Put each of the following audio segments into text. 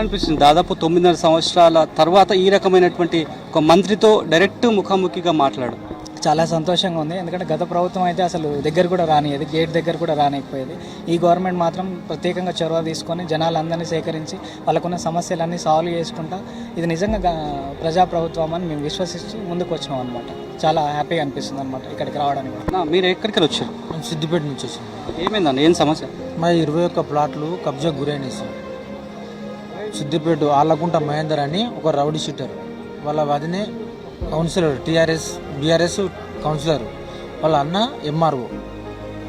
అనిపిస్తుంది. దాదాపు తొమ్మిదిన్నర సంవత్సరాల తర్వాత ఈ రకమైనటువంటి ఒక మంత్రితో డైరెక్ట్ ముఖాముఖిగా మాట్లాడు. చాలా సంతోషంగా ఉంది. ఎందుకంటే గత ప్రభుత్వం అయితే అసలు దగ్గర కూడా రానియదు గేట్ దగ్గర కూడా రానియకపోయేది ఈ గవర్నమెంట్ మాత్రం ప్రత్యేకంగా చొరవ తీసుకొని జనాలందరినీ సేకరించి వాళ్ళకున్న సమస్యలన్నీ సాల్వ్ చేసుకుంటా ఇది నిజంగా ప్రజాప్రభుత్వం అని మేము విశ్వసిస్తూ ముందుకు వచ్చినాం అనమాట చాలా హ్యాపీగా అనిపిస్తుంది అనమాట ఇక్కడికి రావడానికి మీరు ఎక్కడికి వెళ్ళి వచ్చారు సిద్దిపేట నుంచి వచ్చినాం. ఏమైందన్న? ఏం సమస్య? మా ఇరవై ఒక్క ప్లాట్లు కబ్జా గురైనాయి సార్. సిద్దిపేట ఆళ్ళకుంట మహేందర్ అని ఒక రౌడీ షీటర్. వాళ్ళ వదినే కౌన్సిలర్ టీఆర్ఎస్ బీఆర్ఎస్ కౌన్సిలర్. వాళ్ళ అన్న ఎంఆర్ఓ.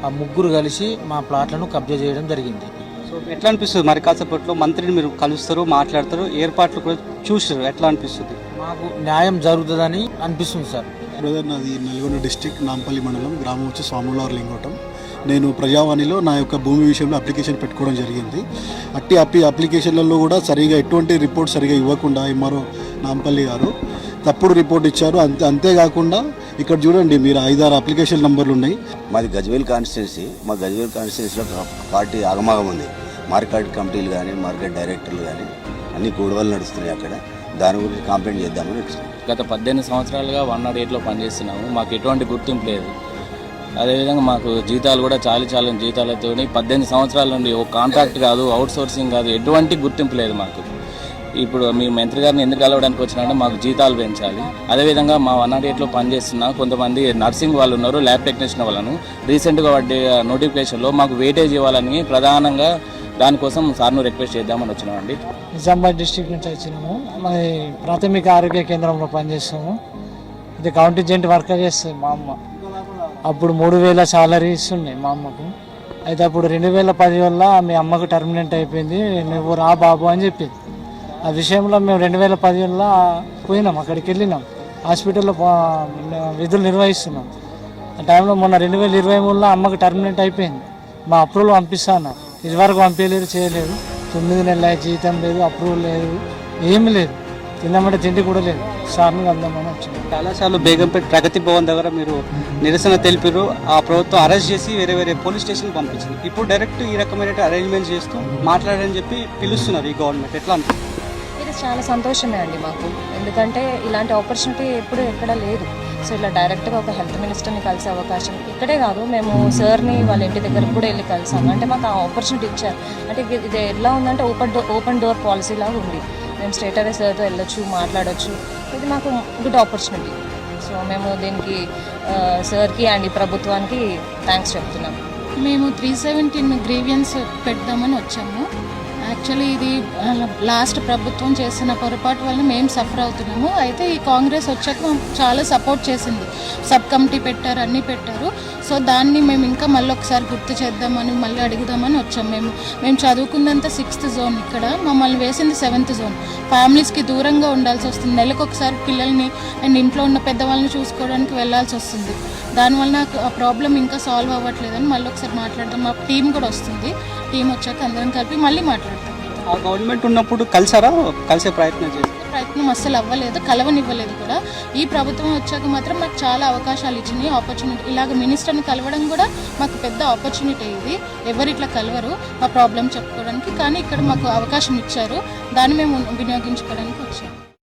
ఆ ముగ్గురు కలిసి మా ప్లాట్లను కబ్జా చేయడం జరిగింది. సో ఎట్లా అనిపిస్తుంది? మరి కాసేపట్లో మంత్రిని మీరు కలుస్తారు మాట్లాడతారు ఏర్పాట్లు కూడా చూసారు ఎట్లా అనిపిస్తుంది? మాకు న్యాయం జరుగుతుందని అనిపిస్తుంది సార్. బ్రదర్ నాది నల్గొండ డిస్టిక్ నాంపల్లి మండలం గ్రామం వచ్చి స్వాములవారి లింగోటం. నేను ప్రజావాణిలో నా యొక్క భూమి విషయంలో అప్లికేషన్ పెట్టుకోవడం జరిగింది. అట్టి అప్పి అప్లికేషన్లలో కూడా సరిగా ఎటువంటి రిపోర్ట్ సరిగా ఇవ్వకుండా ఎంఆర్ఓ నాంపల్లి గారు తప్పుడు రిపోర్ట్ ఇచ్చారు. అంతే అంతేకాకుండా ఇక్కడ చూడండి మీరు ఐదారు అప్లికేషన్ నంబర్లు ఉన్నాయి. మాది గజ్వేల్ కాన్స్టిట్యున్సీ. మా గజ్వేల్ కాన్స్టిట్యున్సీలో పార్టీ ఆగమాగం ఉంది. మార్కెట్ కమిటీలు కానీ మార్కెట్ డైరెక్టర్లు కానీ అన్ని గొడవలు నడుస్తున్నాయి అక్కడ. దాని గురించి కంప్లైంట్ చేద్దామని గత పద్దెనిమిది సంవత్సరాలుగా వన్ నాట్ ఎయిట్లో పనిచేస్తున్నాము. మాకు ఎటువంటి గుర్తింపు లేదు. అదేవిధంగా మాకు జీతాలు కూడా చాలి చాలని జీతాలతో పద్దెనిమిది సంవత్సరాల నుండి ఒక కాంట్రాక్ట్ కాదు అవుట్ సోర్సింగ్ కాదు ఎటువంటి గుర్తింపు లేదు మాకు. ఇప్పుడు మీ మంత్రి గారిని ఎందుకు కలవడానికి వచ్చినారంటే మాకు జీతాలు పెంచాలి. అదేవిధంగా మా వన్ నాట్ ఎయిట్లో పనిచేస్తున్న కొంతమంది నర్సింగ్ వాళ్ళు ఉన్నారు ల్యాబ్ టెక్నీషియన్ వాళ్ళను. రీసెంట్గా పడ్డే నోటిఫికేషన్లో మాకు వెయిటేజ్ ఇవ్వాలని ప్రధానంగా దానికోసం సార్ను రిక్వెస్ట్ చేద్దామని వచ్చినామండి. నిజామాబాద్ డిస్ట్రిక్ట్ నుంచి వచ్చినాము. మరి ప్రాథమిక ఆరోగ్య కేంద్రంలో పనిచేస్తాము. ఇది కౌంటింజెంట్ వర్క్ చేస్తుంది మా అమ్మ. అప్పుడు మూడు వేల సాలరీ ఇస్తుండే మా అమ్మకు. అయితే అప్పుడు రెండు వేల పది వల్ల మీ అమ్మకు టర్మినెంట్ అయిపోయింది. నువ్వు రా బాబు అని చెప్పింది. ఆ విషయంలో మేము రెండు వేల పది వల్ల పోయినాం అక్కడికి వెళ్ళినాం. హాస్పిటల్లో విధులు నిర్వహిస్తున్నాం. ఆ టైంలో మొన్న రెండు వేల ఇరవై మూడులో అమ్మకు టర్మినెంట్ అయిపోయింది. మా అప్రూవల్ పంపిస్తాను? ఇదివరకు పంపించలేదు చేయలేదు. తొమ్మిది నెలల జీతం లేదు అప్రూవల్ లేదు ఏమీ లేదు. తిన్నామంటే తిండి కూడా లేదు. సార్ని కలుద్దామని వచ్చింది చాలాసార్లు బేగంపేట ప్రగతి భవన్ దగ్గర మీరు నిరసన తెలిపారు. ఆ ప్రభుత్వం అరెస్ట్ చేసి వేరే వేరే పోలీస్ స్టేషన్ పంపించింది. ఇప్పుడు డైరెక్ట్ ఈ రకమైన అరేంజ్మెంట్ చేస్తూ మాట్లాడని చెప్పి పిలుస్తున్నారు ఈ గవర్నమెంట్. ఎట్లా అనిపిస్తుంది? ఇది చాలా సంతోషమే అండి మాకు. ఎందుకంటే ఇలాంటి ఆపర్చునిటీ ఎప్పుడు ఎక్కడ లేదు. సో ఇలా డైరెక్ట్గా ఒక హెల్త్ మినిస్టర్ని కలిసే అవకాశం ఇక్కడే కాదు. మేము సార్ని వాళ్ళ ఇంటి దగ్గరకు కూడా వెళ్ళి కలిసాము. అంటే మాకు ఆ ఆపర్చునిటీ ఇచ్చారు. అంటే ఇది ఇది ఎలా ఉందంటే open door open door policy లాగా ఉంది. మేము స్ట్రేట్ అవే సార్తో వెళ్ళొచ్చు మాట్లాడొచ్చు. ఇది మాకు గుడ్ ఆపర్చునిటీ సో మేము దీనికి సార్కి అండ్ ఈ ప్రభుత్వానికి థ్యాంక్స్ చెప్తున్నాం. మేము త్రీ సెవెంటీన్ గ్రీవియన్స్ పెడదామని వచ్చాము. యాక్చువల్లీ ఇది లాస్ట్ ప్రభుత్వం చేసిన పొరపాటు వల్ల మేము సఫర్ అవుతున్నాము. అయితే ఈ కాంగ్రెస్ వచ్చాక చాలా సపోర్ట్ చేసింది. సబ్ కమిటీ పెట్టారు అన్నీ పెట్టారు. సో దాన్ని మేము ఇంకా మళ్ళీ ఒకసారి గుర్తు చేద్దామని మళ్ళీ అడుగుదామని వచ్చాము మేము మేము చదువుకుందంతా సిక్స్త్ జోన్ ఇక్కడ. మమ్మల్ని వేసింది సెవెంత్ జోన్ ఫ్యామిలీస్కి దూరంగా ఉండాల్సి వస్తుంది. నెలకు ఒకసారి పిల్లల్ని అండ్ ఇంట్లో ఉన్న పెద్దవాళ్ళని చూసుకోవడానికి వెళ్ళాల్సి వస్తుంది. దానివల్ల నాకు ఆ ప్రాబ్లం ఇంకా సాల్వ్ అవ్వట్లేదని మళ్ళీ ఒకసారి మాట్లాడదాం. మా టీం కూడా వస్తుంది. టీం వచ్చాక అందరం కలిపి మళ్ళీ మాట్లాడతాం. ఆ గవర్నమెంట్ ఉన్నప్పుడు కలిసారా? కలిసే ప్రయత్నం చేసి ప్రయత్నం అస్సలు అవ్వలేదు కలవనివ్వలేదు కూడా. ఈ ప్రభుత్వం వచ్చాక మాత్రం మాకు చాలా అవకాశాలు ఇచ్చినాయి. ఆపర్చునిటీ ఇలాగ మినిస్టర్ని కలవడం కూడా మాకు పెద్ద ఆపర్చునిటీ ఇది. ఎవరు ఇట్లా కలవరు మా ప్రాబ్లం చెప్పుకోవడానికి. కానీ ఇక్కడ మాకు అవకాశం ఇచ్చారు. దాన్ని మేము వినియోగించుకోవడానికి వచ్చాము